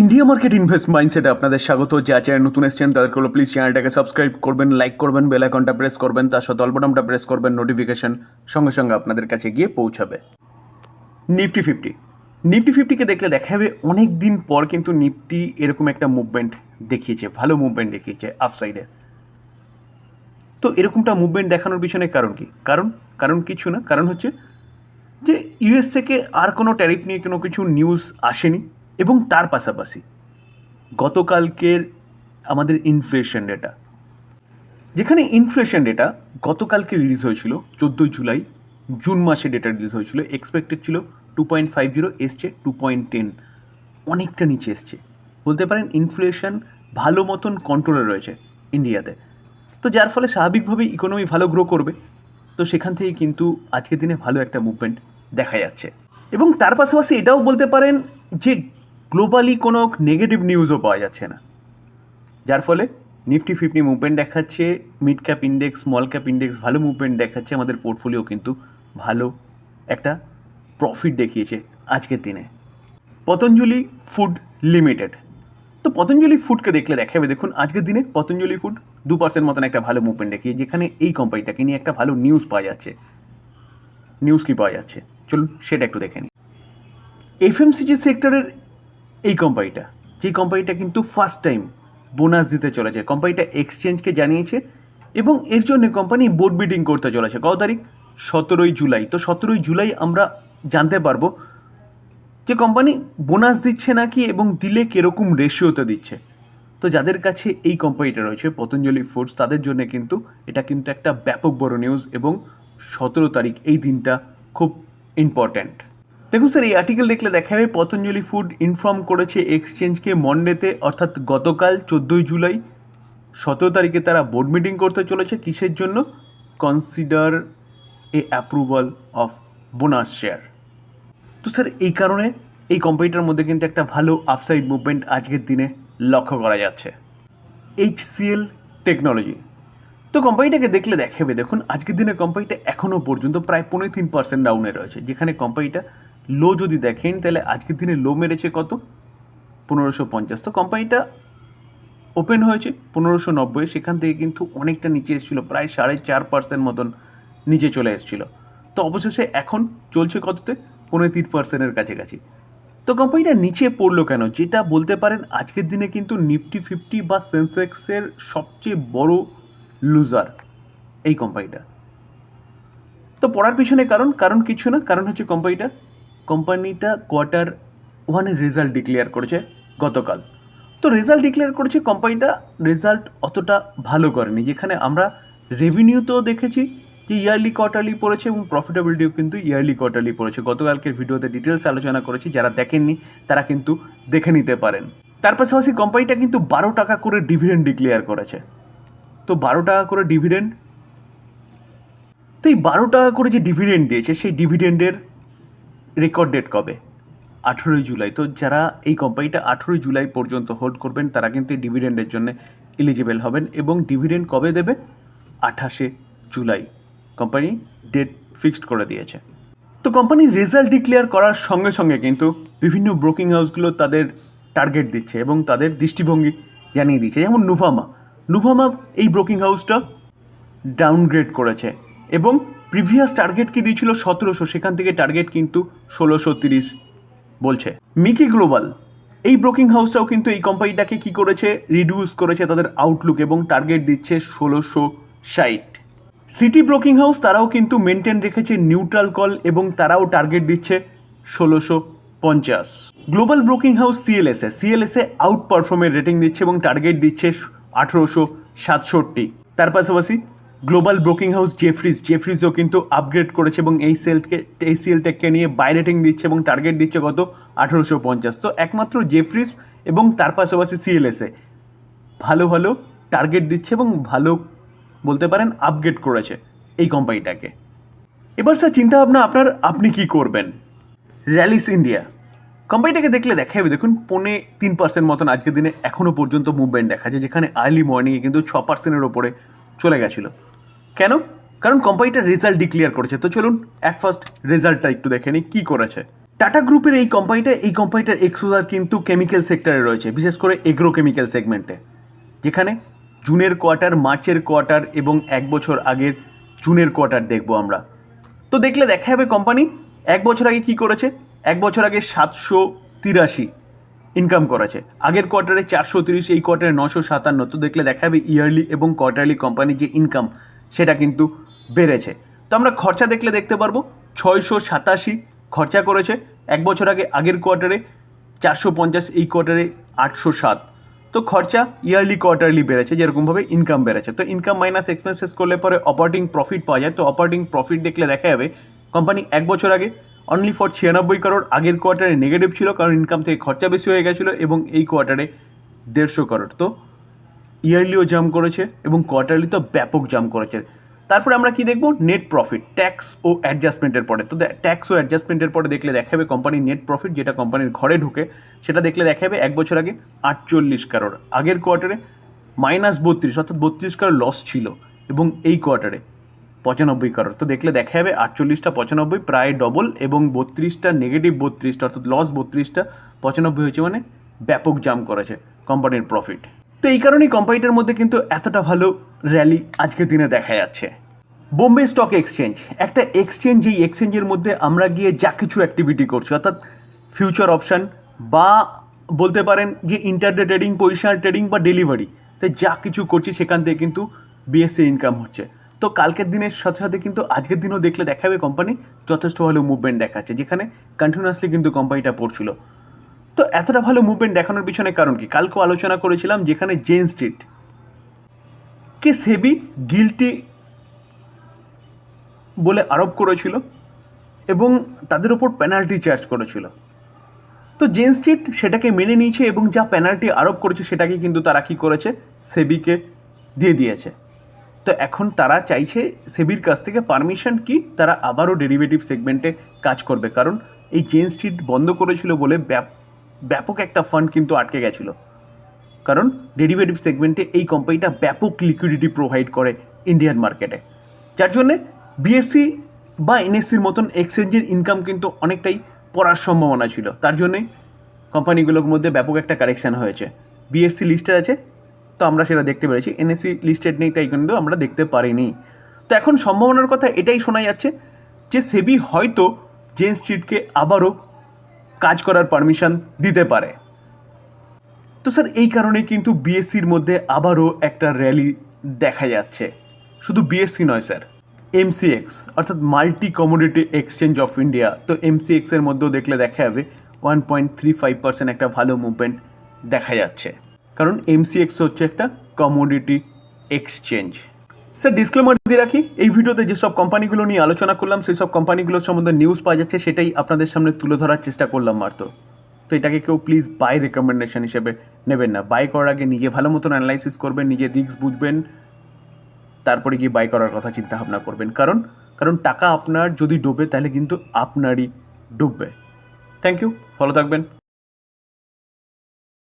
India market invest মাইন্ডসেটে আপনাদের স্বাগত। যা চ্যানেল নতুন এসেছেন, তাদেরকে হলো প্লিজ চ্যানেলটাকে সাবস্ক্রাইব করবেন লাইক করবেন বেল আইকনটা প্রেস করবেন, তার সাথে অল্পটামটা প্রেস করবেন নোটিফিকেশন সঙ্গে সঙ্গে আপনাদের কাছে গিয়ে পৌঁছাবে। নিফটি ফিফটি নিফটি ফিফটিকে দেখলে দেখা যাবে অনেক দিন পর কিন্তু নিফটি এরকম একটা মুভমেন্ট দেখিয়েছে, ভালো মুভমেন্ট দেখিয়েছে আফসাইডে তো এরকমটা মুভমেন্ট দেখানোর পিছনে কারণ কি? কারণ কারণ কিছু না, কারণ হচ্ছে যে ইউএস থেকে আর কোনো ট্যারিফ নিয়ে কোনো কিছু নিউজ আসেনি। এবং তার পাশাপাশি গতকালকের আমাদের ইনফ্লেশন ডেটা যেখানে ইনফ্লেশন ডেটা গতকালকে রিলিজ হয়েছিল, চোদ্দোই জুলাই জুন মাসে ডেটা রিলিজ হয়েছিল এক্সপেক্টেড ছিল টু পয়েন্ট ফাইভ জিরো এসছে টু পয়েন্ট টেন অনেকটা নিচে এসছে। বলতে পারেন ইনফ্লেশন ভালো মতন কন্ট্রোলে রয়েছে ইন্ডিয়াতে তো যার ফলে স্বাভাবিকভাবেই ইকোনমি ভালো গ্রো করবে। তো সেখান থেকে কিন্তু আজকের দিনে ভালো একটা মুভমেন্ট দেখা যাচ্ছে। এবং তার পাশাপাশি এটাও বলতে পারেন যে গ্লোবালি কোনো নেগেটিভ নিউজও পাওয়া যাচ্ছে না। যার ফলে নিফটি ফিফটি মুভমেন্ট দেখাচ্ছে mid cap index small cap index ভালো মুভমেন্ট দেখাচ্ছে, আমাদের পোর্টফোলিও কিন্তু ভালো একটা প্রফিট দেখিয়েছে আজকের দিনে। পতঞ্জলি ফুড লিমিটেড তো পতঞ্জলি ফুডকে দেখলে দেখা যাবে দেখুন আজকের দিনে পতঞ্জলি ফুড দু পার্সেন্ট মতন একটা ভালো মুভমেন্ট দেখিয়ে, যেখানে এই কোম্পানিটাকে নিয়ে একটা ভালো নিউজ পাওয়া যাচ্ছে। নিউজ কি পাওয়া যাচ্ছে? চলুন সেটা একটু দেখে নিই। এফএমসিজি সেক্টরের এই কোম্পানিটা যেই কোম্পানিটা কিন্তু ফার্স্ট টাইম বোনাস দিতে চলেছে। কোম্পানিটা এক্সচেঞ্জকে জানিয়েছে এবং এর জন্য কোম্পানি বোর্ড মিটিং করতে চলেছে। কত তারিখ? সতেরোই জুলাই। তো সতেরোই জুলাই আমরা জানতে পারব যে কোম্পানি বোনাস দিচ্ছে নাকি এবং দিলে কীরকম রেশিওতে দিচ্ছে। তো যাদের কাছে এই কোম্পানিটা রয়েছে, পতঞ্জলি ফুডস তাদের জন্য কিন্তু এটা কিন্তু একটা ব্যাপক বড় নিউজ এবং সতেরো তারিখ এই দিনটা খুব ইম্পর্ট্যান্ট দেখুন স্যার, এই আর্টিকেল দেখলে দেখা যাবে পতঞ্জলি ফুড ইনফর্ম করেছে এক্সচেঞ্জকে মন্ডেতে অর্থাৎ গতকাল চোদ্দোই জুলাই। সতেরো তারিখে তারা বোর্ড মিটিং করতে চলেছে। কিসের জন্য? Consider a approval of bonus share তো স্যার, এই কারণে এই কোম্পানিটার মধ্যে কিন্তু একটা ভালো আফসাইড মুভমেন্ট আজকের দিনে লক্ষ্য করা যাচ্ছে। এইচসিএল টেকনোলজি তো কোম্পানিটাকে দেখলে দেখাবে দেখুন, আজকের দিনে কোম্পানিটা এখনও পর্যন্ত প্রায় পনেরো তিন পার্সেন্ট ডাউনে রয়েছে, যেখানে কোম্পানিটা লো যদি দেখেন, তাহলে আজকের দিনে লো মেরেছে কত? পনেরোশো পঞ্চাশ। তো কোম্পানিটা ওপেন হয়েছে, পনেরোশো নব্বই। সেখান থেকে কিন্তু অনেকটা নিচে এসেছিল, প্রায় সাড়ে চার পার্সেন্ট মতন নিচে চলে এসেছিল। তো অবশেষে এখন চলছে কততে? পনেরো তিন পার্সেন্টের কাছাকাছি। তো কোম্পানিটা নিচে পড়ল কেন? যেটা বলতে পারেন, আজকের দিনে কিন্তু নিফটি ফিফটি বা সেন্সেক্সের সবচেয়ে বড় লুজার এই কোম্পানিটা তো পড়ার পিছনে কারণ কারণ কিছু না, কারণ হচ্ছে কোম্পানিটা কোম্পানিটা কোয়ার্টার ওয়ানের রেজাল্ট ডিক্লেয়ার করেছে গতকাল। তো রেজাল্ট ডিক্লেয়ার করেছে কোম্পানিটা, রেজাল্ট অতটা ভালো করেনি। যেখানে আমরা রেভিনিউতেও দেখেছি যে ইয়ারলি কোয়ার্টারলি পড়েছে এবং প্রফিটেবিলিটিও কিন্তু ইয়ারলি কোয়ার্টারলি পড়েছে। গতকালকের ভিডিওতে ডিটেলস আলোচনা করেছি, যারা দেখেননি তারা কিন্তু দেখে নিতে পারেন। তার পাশাপাশি কোম্পানিটা কিন্তু বারো টাকা করে ডিভিডেন্ড ডিক্লেয়ার করেছে। তো বারো টাকা করে ডিভিডেন্ড? তো এই বারো টাকা করে যে ডিভিডেন্ড দিয়েছে, সেই ডিভিডেন্ডের রেকর্ড ডেট কবে? আঠেরোই জুলাই। তো যারা এই কোম্পানিটা আঠেরোই জুলাই পর্যন্ত হোল্ড করবেন, তারা কিন্তু ডিভিডেন্ডের জন্য এলিজিবল হবেন এবং ডিভিডেন্ড কবে দেবে? আঠাশে জুলাই। কোম্পানি ডেট ফিক্সড করে দিয়েছে। তো কোম্পানির রেজাল্ট ডিক্লেয়ার করার সঙ্গে সঙ্গে কিন্তু বিভিন্ন ব্রোকিং হাউসগুলো তাদের টার্গেট দিচ্ছে এবং তাদের দৃষ্টিভঙ্গি জানিয়ে দিচ্ছে। যেমন নুভামা নুভামা এই ব্রোকিং হাউসটা ডাউনগ্রেড করেছে এবং প্রিভিয়াস টার্গেট কি দিয়েছিল সতেরোশো? সেখান থেকে টার্গেট কিন্তু ষোলোশো তিরিশ বলছে। মিকি গ্লোবাল, এই ব্রোকিং হাউসটাও কিন্তু এই কোম্পানিটাকে কি করেছে? রিডিউস করেছে তাদের আউটলুক এবং টার্গেট দিচ্ছে ষোলোশো ষাট। সিটি ব্রোকিং হাউস তারাও কিন্তু মেনটেন রেখেছে নিউট্রাল কল এবং তারাও টার্গেট দিচ্ছে ষোলোশো পঞ্চাশ। Global broking house CLSA CLSA out পারফর্মের rating দিচ্ছে এবং টার্গেট দিচ্ছে আঠেরোশো সাতষট্টি। তার পাশাপাশি গ্লোবাল ব্রোকিং হাউস জেফ্রিজ জেফ্রিজও কিন্তু আপগ্রেড করেছে এবং এই সেলকে এই সিএলটেককে নিয়ে বাই রেটিং দিচ্ছে এবং টার্গেট দিচ্ছে গত আঠেরোশো পঞ্চাশ। তো একমাত্র জেফ্রিজ এবং তার পাশাপাশি সিএলএসএ ভালো ভালো টার্গেট দিচ্ছে এবং ভালো বলতে পারেন আপগ্রেড করেছে এই কোম্পানিটাকে এবার স্যার চিন্তা ভাবনা আপনার, আপনি কি করবেন? র্যালিস ইন্ডিয়া কোম্পানিটাকে দেখলে দেখা যাবে দেখুন, পৌনে তিন পার্সেন্ট মতন আজকের দিনে এখনও পর্যন্ত মুভমেন্ট দেখা যায়, যেখানে আর্লি মর্নিংয়ে কিন্তু ছ পার্সেন্টের ওপরে চলে গেছিল। কেন? কারণ কোম্পানিটা রেজাল্ট ডিক্লেয়ার করেছে। তো চলুন অ্যাট ফার্স্ট রেজাল্টটা একটু দেখে নিই, কী করেছে। টাটা গ্রুপের এই কোম্পানিটা এই কোম্পানিটার এক্সোজার কিন্তু কেমিক্যাল সেক্টরে রয়েছে, বিশেষ করে এগ্রো কেমিক্যাল সেগমেন্টে যেখানে জুনের কোয়ার্টার মার্চের কোয়ার্টার এবং এক বছর আগের জুনের কোয়ার্টার দেখব আমরা। তো দেখলে দেখা যাবে কোম্পানি এক বছর আগে কি করেছে? এক বছর আগে সাতশো তিরাশি ইনকাম করেছে। আগের কোয়ার্টারে চারশো তিরিশ, এই কোয়ার্টারে নশো সাতান্ন। তো দেখলে দেখা যাবে ইয়ারলি এবং কোয়ার্টারলি কোম্পানির যে ইনকাম সেটা কিন্তু বেড়েছে। তো আমরা খরচা দেখলে দেখতে পারব, ছয়শো সাতাশি খরচা করেছে। এক বছর আগে আগের কোয়ার্টারে চারশো পঞ্চাশ, এই কোয়ার্টারে আটশো সাত। তো খরচা ইয়ারলি কোয়ার্টারলি বেড়েছে, যেরকমভাবে ইনকাম বেড়েছে। তো ইনকাম মাইনাস এক্সপেন্সেস করলে পরে অপারেটিং প্রফিট পাওয়া যায়। তো অপারেটিং প্রফিট দেখলে দেখা যাবে কোম্পানি এক বছর আগে অনলি ফর ছিয়ানব্বই করোড় আগের কোয়ার্টারে নেগেটিভ ছিল, কারণ ইনকাম থেকে খরচা বেশি হয়ে গেছিল এবং এই কোয়ার্টারে দেড়শো করোড় তো ইয়ারলিও জাম্প করেছে এবং কোয়ার্টারলি তো ব্যাপক জাম্প করেছে। তারপরে আমরা কি দেখব? নেট প্রফিট ট্যাক্স ও অ্যাডজাস্টমেন্টের পরে। তো ট্যাক্স ও অ্যাডজাস্টমেন্টের পরে দেখলে দেখাবে কোম্পানির নেট প্রফিট যেটা কোম্পানির ঘরে ঢুকে, সেটা দেখলে দেখাবে এক বছর আগে আটচল্লিশ কারোর আগের কোয়ার্টারে মাইনাস বত্রিশ, অর্থাৎ বত্রিশ কারোর লস ছিল এবং এই কোয়ার্টারে পঁচানব্বই কারোর তো দেখলে দেখা যাবে আটচল্লিশটা পঁচানব্বই, প্রায় ডবল এবং বত্রিশটা নেগেটিভ বত্রিশটা, অর্থাৎ লস বত্রিশটা পঁচানব্বই হয়েছে মানে ব্যাপক জাম করেছে কোম্পানির প্রফিট তো এই কারণেই কোম্পানিটার মধ্যে কিন্তু এতটা ভালো র্যালি আজকের দিনে দেখা যাচ্ছে। বোম্বে স্টক এক্সচেঞ্জ একটা এক্সচেঞ্জ এই এক্সচেঞ্জের মধ্যে আমরা গিয়ে যা কিছু অ্যাক্টিভিটি করছি, অর্থাৎ ফিউচার অপশান বা বলতে পারেন যে ইন্টারডে ট্রেডিং পজিশনাল ট্রেডিং বা ডেলিভারি তাই যা কিছু করছি সেখান থেকে কিন্তু বিএসসি ইনকাম হচ্ছে। তো কালকের দিনের সাথে সাথে কিন্তু আজকের দিনও দেখলে দেখাবে কোম্পানি যথেষ্ট ভালো মুভমেন্ট দেখাচ্ছে, যেখানে কন্টিনিউয়াসলি কিন্তু কোম্পানিটা পড়ছিল। তো এতটা ভালো মুভমেন্ট দেখানোর পিছনে কারণ কি? কালকেও আলোচনা করেছিলাম যেখানে জেন স্ট্রিট কে সেবি গিলটি বলে আরোপ করেছিল এবং তাদের ওপর পেনাল্টি চার্জ করেছিল। তো জেন স্ট্রিট সেটাকে মেনে নিয়েছে এবং যা পেনাল্টি আরোপ করেছে সেটাকে কিন্তু তারা কী করেছে? সেবিকে দিয়ে দিয়েছে। তো এখন তারা চাইছে সেবির কাছ থেকে পারমিশন কি তারা আবারও ডেরিভেটিভ সেগমেন্টে কাজ করবে। কারণ এই জেন স্ট্রিট বন্ধ করেছিল বলে ব্যাপ- ব্যাপক একটা ফান্ড কিন্তু আটকে গেছিল। কারণ ডেরিভেটিভ সেগমেন্টে এই কোম্পানিটা ব্যাপক লিকুইডিটি প্রোভাইড করে ইন্ডিয়ান মার্কেটে যার জন্যে বিএসসি বা এনএসসির মতন এক্সচেঞ্জের ইনকাম কিন্তু অনেকটাই পড়ার সম্ভাবনা ছিল। তার জন্যই কোম্পানিগুলোর মধ্যে ব্যাপক একটা কারেকশান হয়েছে। বিএসসি লিস্টেড আছে, তো আমরা সেটা দেখতে পেরেছি। এনএসসি লিস্টেড নেই, তাই কিন্তু আমরা দেখতে পারিনি। তো এখন সম্ভাবনার কথা এটাই শোনা যাচ্ছে যে সেবি হয়তো জেন স্ট্রিটকে আবারও কাজ করার পারমিশন দিতে পারে। তো স্যার, এই কারণে কিন্তু বিএসসির মধ্যে আবারও একটা র্যালি দেখা যাচ্ছে। শুধু বিএসসি নয় স্যার এমসিএক্স অর্থাৎ multi commodity exchange of India তো এমসিএক্সের মধ্যেও দেখলে দেখা যাবে one point three five percent একটা ভালো মুভমেন্ট দেখা যাচ্ছে। কারণ এমসিএক্স হচ্ছে একটা কমোডিটি এক্সচেঞ্জ স্যার ডিসক্লেমার দিয়ে রাখি, এই ভিডিওতে যেসব কোম্পানিগুলো নিয়ে আলোচনা করলাম সেই সব কোম্পানিগুলোর সম্বন্ধে নিউজ পাওয়া যাচ্ছে, সেটাই আপনাদের সামনে তুলে ধরার চেষ্টা করলাম মাত্র। তো এটাকে কেউ প্লিজ বাই রেকমেন্ডেশন হিসেবে নেবেন না। বাই করার আগে নিজে ভালো মতন অ্যানালাইসিস করবেন, নিজে রিস্ক বুঝবেন, তারপরে গিয়ে বাই করার কথা চিন্তা ভাবনা করবেন। কারণ কারণ টাকা আপনার যদি ডুবে, তাহলে কিন্তু আপনারই ডুববে। থ্যাংক ইউ ভালো থাকবেন।